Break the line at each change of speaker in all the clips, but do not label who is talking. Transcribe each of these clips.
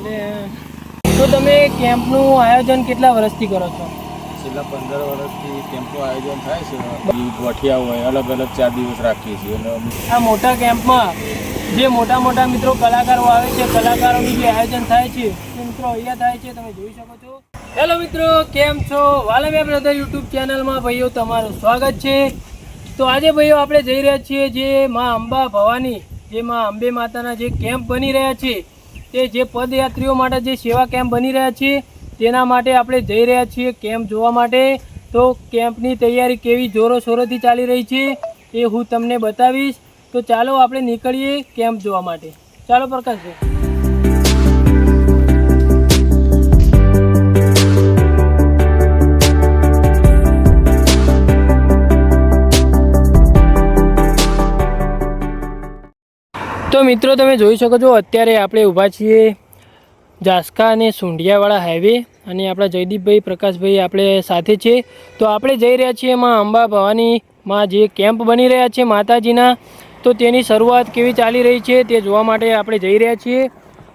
એટલે તો તમે કેમ્પનું આયોજન કેટલા વર્ષથી કરો છો?
છેલ્લા પંદર વર્ષથી કેમ્પનું આયોજન થાય છે. ગોઠિયા હોય અલગ અલગ ચાર દિવસ રાખીએ છીએ. અને
આ મોટા કેમ્પમાં જે મોટા મોટા મિત્રો કલાકારો આવે છે કલાકારોનું જે આયોજન થાય છે મિત્રો અહીંયા થાય છે તમે જોઈ શકો છો. હેલો મિત્રો કેમ છો? વાલમિયા બ્રધર યુટ્યુબ ચેનલમાં ભાઈઓ તમારું સ્વાગત છે. તો આજે ભાઈઓ આપણે જઈ રહ્યા છીએ જે માં અંબા ભવાની જે માં અંબે માતાના જે કેમ્પ બની રહ્યા છે તે જે પદયાત્રીઓ માટે જે સેવા કેમ્પ બની રહ્યા છે, તેના માટે આપણે જઈ રહ્યા છીએ કેમ્પ જોવા માટે. તો કેમ્પની તૈયારી કેવી જોરોશોરોથી ચાલી રહી છે, એ હું તમને બતાવીશ. તો ચાલો આપણે નીકળીએ કેમ્પ જોવા માટે. ચાલો પ્રકાશભાઈ. તો મિત્રો, તમે જોઈ શકો છો, અત્યારે આપણે ઊભા છીએ જાસકા અને સુંઢિયાવાળા હાઈવે અને આપણા જયદીપભાઈ, પ્રકાશભાઈ આપણે સાથે છે. તો આપણે જઈ રહ્યા છીએ માં અંબા ભવાનીમાં જે કેમ્પ બની રહ્યા છે માતાજીના. તો તેની શરૂઆત કેવી ચાલી રહી છે તે જોવા માટે આપણે જઈ રહ્યા છીએ.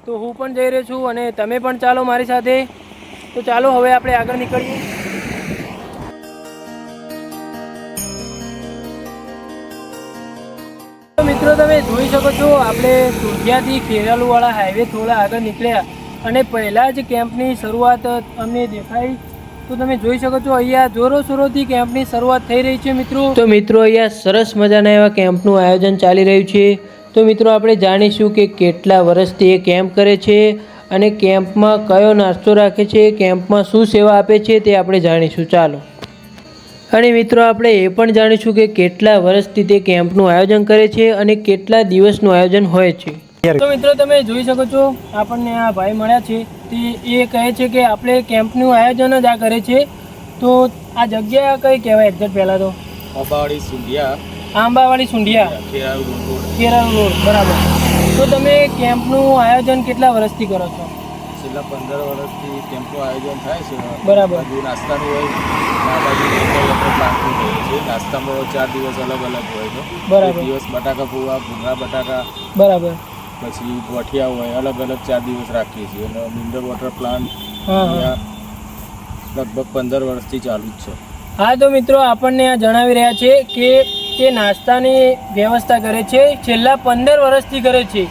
તો હું પણ જઈ રહ્યો છું અને તમે પણ ચાલો મારી સાથે. તો ચાલો, હવે આપણે આગળ નીકળીએ. મિત્રો, તમે જોઈ શકો છો, આપણે સુરજિયાથી ખેરાલુવાળા હાઈવે થોડા આગળ નીકળ્યા અને પહેલાં જ કેમ્પની શરૂઆત અમને દેખાઈ. તો તમે જોઈ શકો છો, અહીંયા જોરો શોરોથી કેમ્પની શરૂઆત થઈ રહી છે, મિત્રો. તો મિત્રો, અહીંયા સરસ મજાના એવા કેમ્પનું આયોજન ચાલી રહ્યું છે. તો મિત્રો, આપણે જાણીશું કે કેટલા વર્ષથી એ કેમ્પ કરે છે અને કેમ્પમાં કયો નાસ્તો રાખે છે કેમ્પમાં શું સેવા આપે છે તે આપણે જાણીશું. ચાલો. અને મિત્રો આપણે એ પણ જાણીશું કે કેટલા વર્ષથી તે કેમ્પનું આયોજન કરે છે અને કેટલા દિવસનું આયોજન હોય છે. તો મિત્રો તમે જોઈ શકો છો આપણને આ ભાઈ મળ્યા છે. તે એ કહે છે કે આપણે કેમ્પનું આયોજન જ આ કરે છે. તો આ જગ્યા કઈ કહેવાય એક્ઝેક્ટ પહેલાં તો?
આંબાવાડી સુંઢિયા.
આંબાવાડી સુંઢિયા. કેરળ રોડ બરાબર. તો તમે કેમ્પનું આયોજન કેટલા વર્ષથી કરો છો?
છેલ્લા પંદર વર્ષથી કેમ્પનું આયોજન થાય છે.
બરાબર.
બાજુ નાસ્તાનું હોય બાજુ હોય છે. નાસ્તામાં ચાર દિવસ અલગ અલગ હોય છે
બરાબર.
દિવસ બટાકા પૂવા ભૂંગળા બટાકા
બરાબર.
પછી ગોઠિયા હોય અલગ અલગ ચાર દિવસ રાખીએ છીએ. અને મિનરલ વોટર પ્લાન્ટ લગભગ પંદર વર્ષથી ચાલુ જ છે.
હા તો મિત્રો આપણને આ જણાવી રહ્યા છે કે તે નાસ્તાની વ્યવસ્થા કરે છે છેલ્લા પંદર વર્ષથી કરે છે.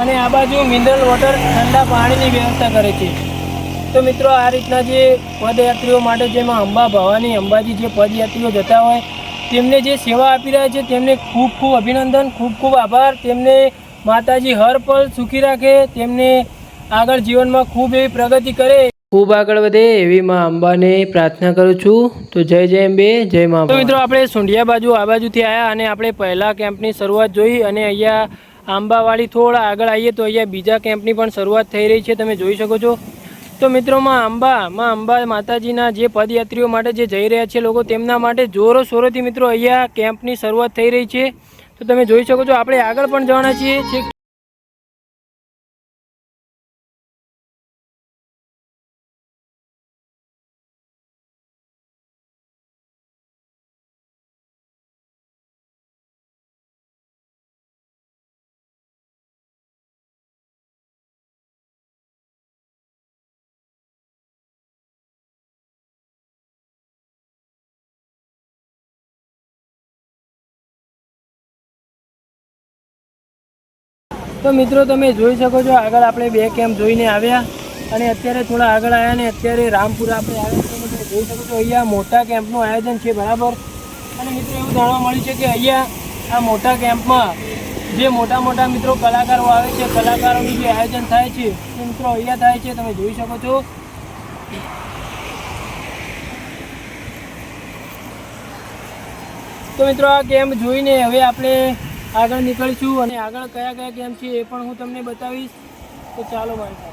અને આ બાજુ મિનરલ વોટર ઠંડા પાણીની વ્યવસ્થા કરે છે. તો મિત્રો આ રીતના જે પદયાત્રીઓ માટે જેમાં અંબા ભવાની અંબાજી જે પદયાત્રીઓ જતા હોય તેમને જે સેવા આપી રહ્યા છે તેમને ખૂબ ખૂબ અભિનંદન ખૂબ ખૂબ આભાર. તેમને માતાજી હર પલ સુખી રાખે તેમને આગળ જીવનમાં ખૂબ એવી પ્રગતિ કરે. ખૂબ આગળ વધે એવી માં અંબાને પ્રાર્થના કરું છું. તો જય જય અંબે જય મા મિત્રો આપણે સુંઢિયા બાજુ આ બાજુથી આવ્યા અને આપણે પહેલા કેમ્પની શરૂઆત જોઈ અને અહીંયા આંબાવાડી થોડા આગળ આવીએ તો અહીંયા બીજા કેમ્પની પણ શરૂઆત થઈ રહી છે, તમે જોઈ શકો છો. તો મિત્રોમાં અંબા માં અંબા માતાજીના જે પદયાત્રીઓ માટે જે જઈ રહ્યા છે લોકો, તેમના માટે જોરો શોરોથી મિત્રો અહીંયા કેમ્પની શરૂઆત થઈ રહી છે. તો તમે જોઈ શકો છો, આપણે આગળ પણ જવાના છીએ તો મિત્રો તમે જોઈ શકો છો, આગળ આપણે બે કેમ્પ જોઈને આવ્યા. અને અત્યારે થોડા આગળ આવ્યા ને અત્યારે રામપુરા આપણે આવ્યા તમે જોઈ શકો છો, અહીંયા મોટા કેમ્પનું આયોજન છે, બરાબર? અને મિત્રો એવું જાણવા મળ્યું છે કે અહીંયા આ મોટા કેમ્પમાં જે મોટા મોટા મિત્રો કલાકારો આવે છે, કલાકારોનું જે આયોજન થાય છે તે મિત્રો અહીંયા થાય છે, તમે જોઈ શકો છો. તો મિત્રો આ કેમ્પ જોઈને હવે આપણે આગળ નીકળીશું અને આગળ કયા કયા ગેમ છે એ પણ હું તમને બતાવીશ. તો ચાલો મારી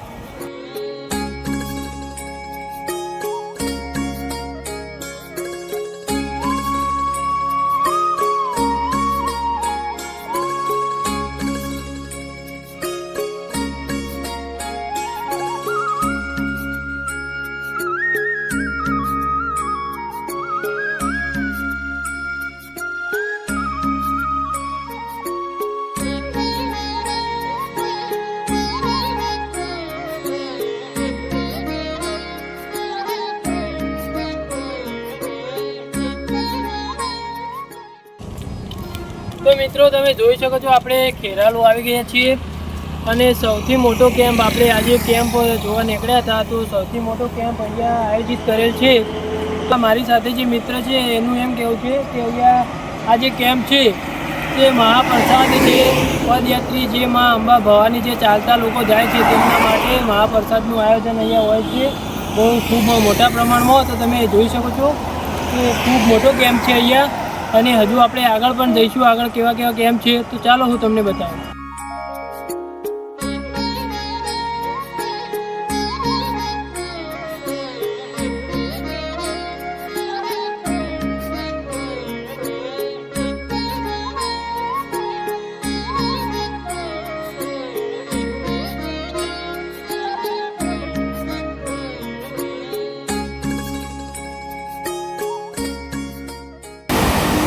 મિત્રો, તમે જોઈ શકો છો, આપણે ખેરાલુ આવી ગયા છીએ. અને સૌથી મોટો કેમ્પ આપણે આજે કેમ્પ જોવા નીકળ્યા હતા. તો સૌથી મોટો કેમ્પ અહીંયા આયોજિત કરેલ છે. તો મારી સાથે જે મિત્ર છે, એનું એમ કહેવું છે કે અહીંયા આ જે કેમ્પ છે, તે મહાપ્રસાદ જે પદયાત્રી જે માં અંબા ભવાની જે ચાલતા લોકો જાય છે, તેમના માટે મહાપ્રસાદનું આયોજન અહીંયા હોય છે. બહુ ખૂબ મોટા પ્રમાણમાં. તો તમે જોઈ શકો છો કે ખૂબ મોટો કેમ્પ છે અહીંયા. અને હજુ આપણે આગળ પણ જઈશું, આગળ કેવા કેવા કેમ છે, તો ચાલો હું તમને બતાવું.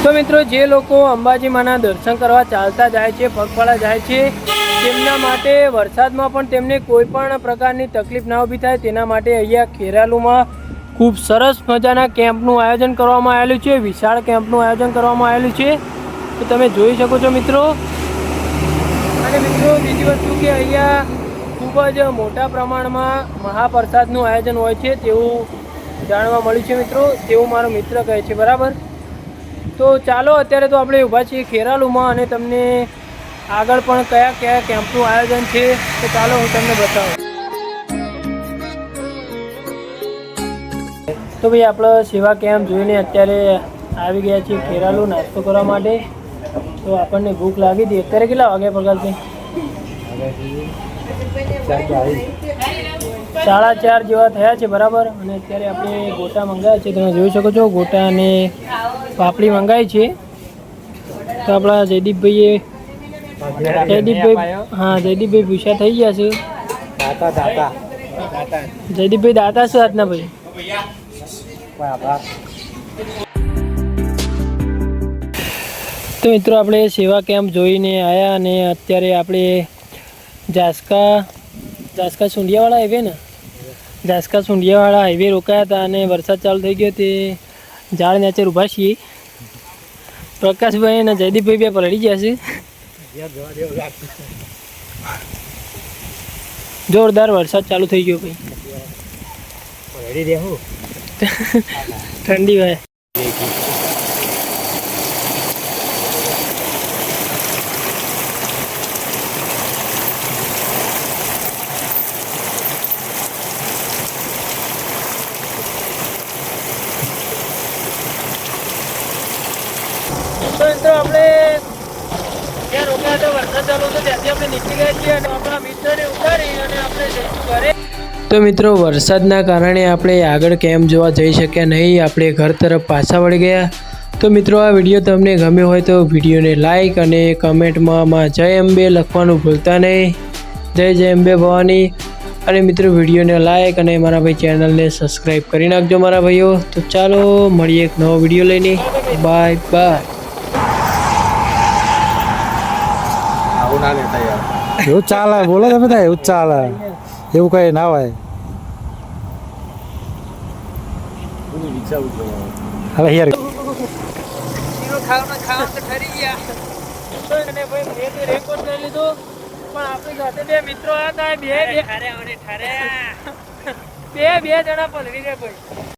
તો મિત્રો, જે લોકો અંબાજી માના દર્શન કરવા ચાલતા જાય છે, પગપાળા જાય છે, તેમના માટે વરસાદમાં પણ તેમને કોઈ પણ પ્રકારની તકલીફ ના ઊભી થાય. તેના માટે અહીંયા ખેરાલુમાં ખૂબ સરસ મજાના કેમ્પનું આયોજન કરવામાં આવેલું છે. વિશાળ કેમ્પનું આયોજન કરવામાં આવેલું છે. તો તમે જોઈ શકો છો મિત્રો. અને મિત્રો, બીજી વસ્તુ કે અહીંયા ખૂબ જ મોટા પ્રમાણમાં મહાપ્રસાદનું આયોજન હોય છે, તેવું જાણવા મળ્યું છે મિત્રો. તેવું મારો મિત્ર કહે છે, બરાબર? તો ચાલો, અત્યારે તો આપણે ઊભા છીએ ખેરાલુમાં અને તમને આગળ પણ કયા કયા કેમ્પનું આયોજન છે તો ચાલો હું તમને બતાવું. તો ભાઈ, આપણે સેવા કેમ્પ જોઈને અત્યારે આવી ગયા છીએ ખેરાલુ નાસ્તો કરવા માટે. તો આપણને ભૂખ લાગી હતી. અત્યારે કેટલા વાગ્યા પ્રકાશભાઈ સાડા ચાર જેવા થયા છે બરાબર? અને અત્યારે આપણે ગોટા મંગાવ્યા છે તમે જોઈ શકો છો ગોટા અને પાપડી મંગાવી છે. તો આપણા જયદીપભાઈએ જયદીપભાઈ હા જયદીપભાઈ ભૂષા થઈ ગયા છે. જયદીપભાઈ દાતા છે આજના ભાઈ? તો મિત્રો આપણે સેવા કેમ્પ જોઈને આવ્યા અને અત્યારે આપણે જાસકા જાસકા સુંઢિયાવાળા હાઈવે ને? જાસકા સુંઢિયાવાળા હાઈવે રોકાયા હતા અને વરસાદ ચાલુ થઈ ગયો તે ઝાડ નીચે ઊભા છીએ. પ્રકાશભાઈ અને જયદીપભાઈ બે પલળી ગયા છે. જોરદાર વરસાદ ચાલુ થઈ ગયો ભાઈ. ઠંડી હોય તો મિત્રો આપણે તો મિત્રો, વરસાદના કારણે આપણે આગળ કેમ જોવા જઈ શક્યા નહીં, આપણે ઘર તરફ પાછા વળી ગયા. તો મિત્રો, આ વીડિયો તમને ગમ્યો હોય તો વિડીયોને લાઇક અને કમેન્ટમાં જય અંબે લખવાનું ભૂલતા નહીં. જય જય અંબે ભવાની. અને મિત્રો, વિડીયોને લાઇક અને મારા ભાઈ ચેનલને સબસ્ક્રાઈબ કરી નાખજો મારા ભાઈઓ. તો ચાલો, મળીએ એક નવો વીડિયો લઈને. Bye bye.
ના લેતા યાર
એવું ચાલે બોલો તમે બધા એવું ચાલે. એવું કઈ ના હોય. હવે યાર.
બે મિત્રો હતા બે બે બે બે જણા પલરી ગયા ભાઈ.